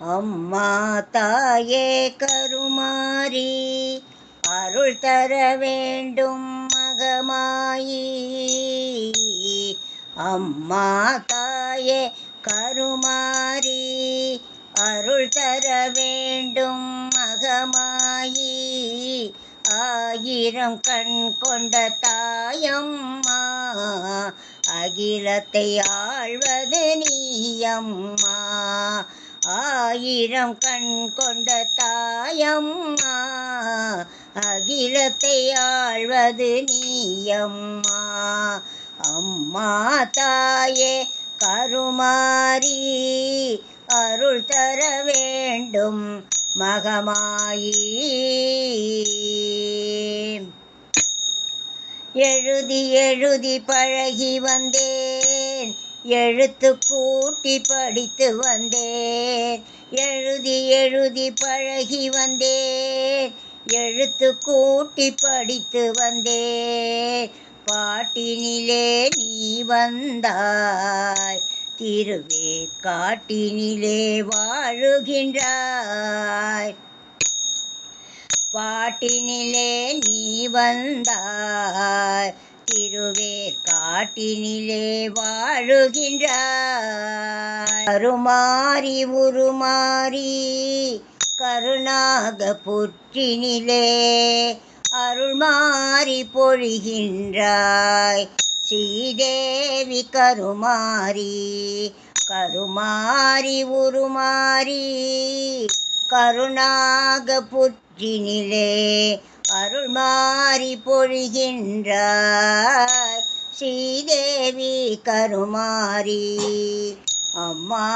அம்மா தாயே கருமாரி அருள் தர வேண்டும் மகமாயி. அம்மா தாயே கருமாரி அருள் தர வேண்டும் மகமாயி. ஆயிரம் கண் கொண்ட தாயம்மா அகிலத்தை ஆழ்வது நீயம்மா. ஆயிரம் கண் கொண்ட தாயம்மா அகிலத்தை ஆழ்வது நீயம்மா. அம்மா தாயே கருமாரி அருள் தர வேண்டும் மகமாயி. எழுதி எழுதி பழகி வந்தே. எழுத்து கூட்டி படித்து வந்தேன். எழுதி எழுதி பழகி வந்தேன். எழுத்து கூட்டி படித்து வந்தேன். பாட்டினிலே நீ வந்தாய். திருவே காட்டினிலே வாழுகின்றாய். பாட்டினிலே நீ வந்தாய். திருவேர் காட்டினிலே வாழுகின்றார் கருமாறி உருமாறி கருணாக புற்றினிலே அருள்மாறி பொழிகின்றாய். ஸ்ரீதேவி கருமாறி கருமாறி உருமாறி கருணாக புற்றினிலே அருள் மாறி பொழிகின்றாய் ஸ்ரீதேவி கருமாரி அம்மா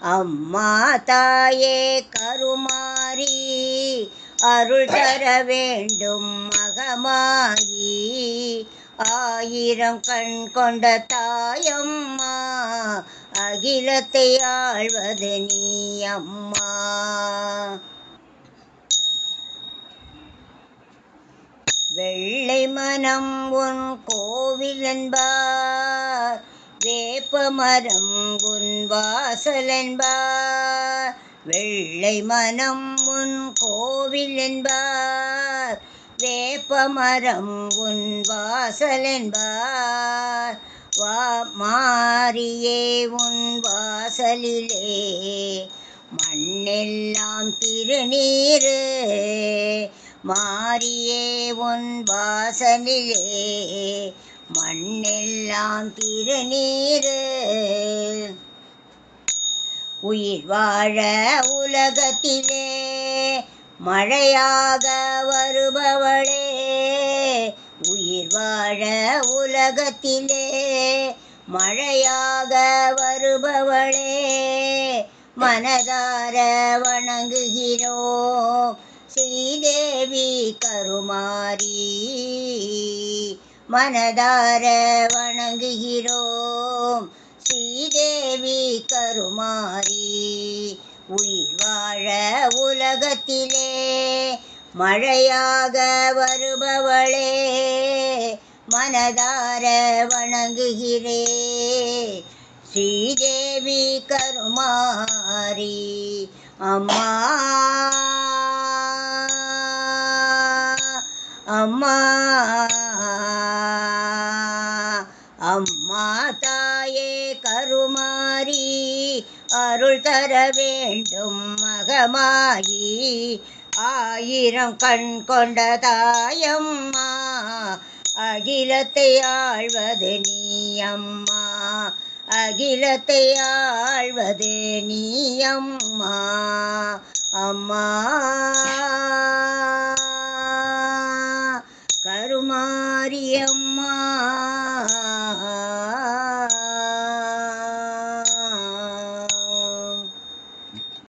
அம்மா தாயே கருமாரி அருள் தர வேண்டும் மகமாயி. ஆயிரம் கண் கொண்ட தாயம்மா அகிலத்தை ஆழ்வது நீ அம்மா. வெள்ளை மனம் உன் கோவில் என்பார் வேப்ப மரம் உன் வாசல் என்பார். வெள்ளை மனம் உன் கோவில் என்பார் வேப்ப மரம் உன் வாசல் என்பார். வா மாறியே உன் வாசலிலே மண்ணெல்லாம் திருநீரு மாறியே உன் வாசலிலே மண்ணெல்லாம் திருநீரு உயிர் வாழ உலகத்திலே மழையாக வருபவளே. உயிர் வாழ உலகத்திலே மழையாக வருபவளே. மனதார வணங்குகிறோம் ஸ்ரீதேவி கருமாரி மனதார வணங்குகிறோம் ஸ்ரீதேவி கருமாரி உயிர் வாழ உலகத்திலே மழையாக வருபவளே மனதார வணங்குகிறே ஸ்ரீதேவி கருமாரி அம்மா அம்மா அம்மா தாயே கருமாரி அருள் தர வேண்டும் மகமாயி. ஆயிரம் கண் கொண்ட தாயம்மா அகிலத்தை ஆழ்வது நீயம்மா. அகிலத்தை ஆழ்வது நீயம்மா. அம்மா. மாரியம்மா.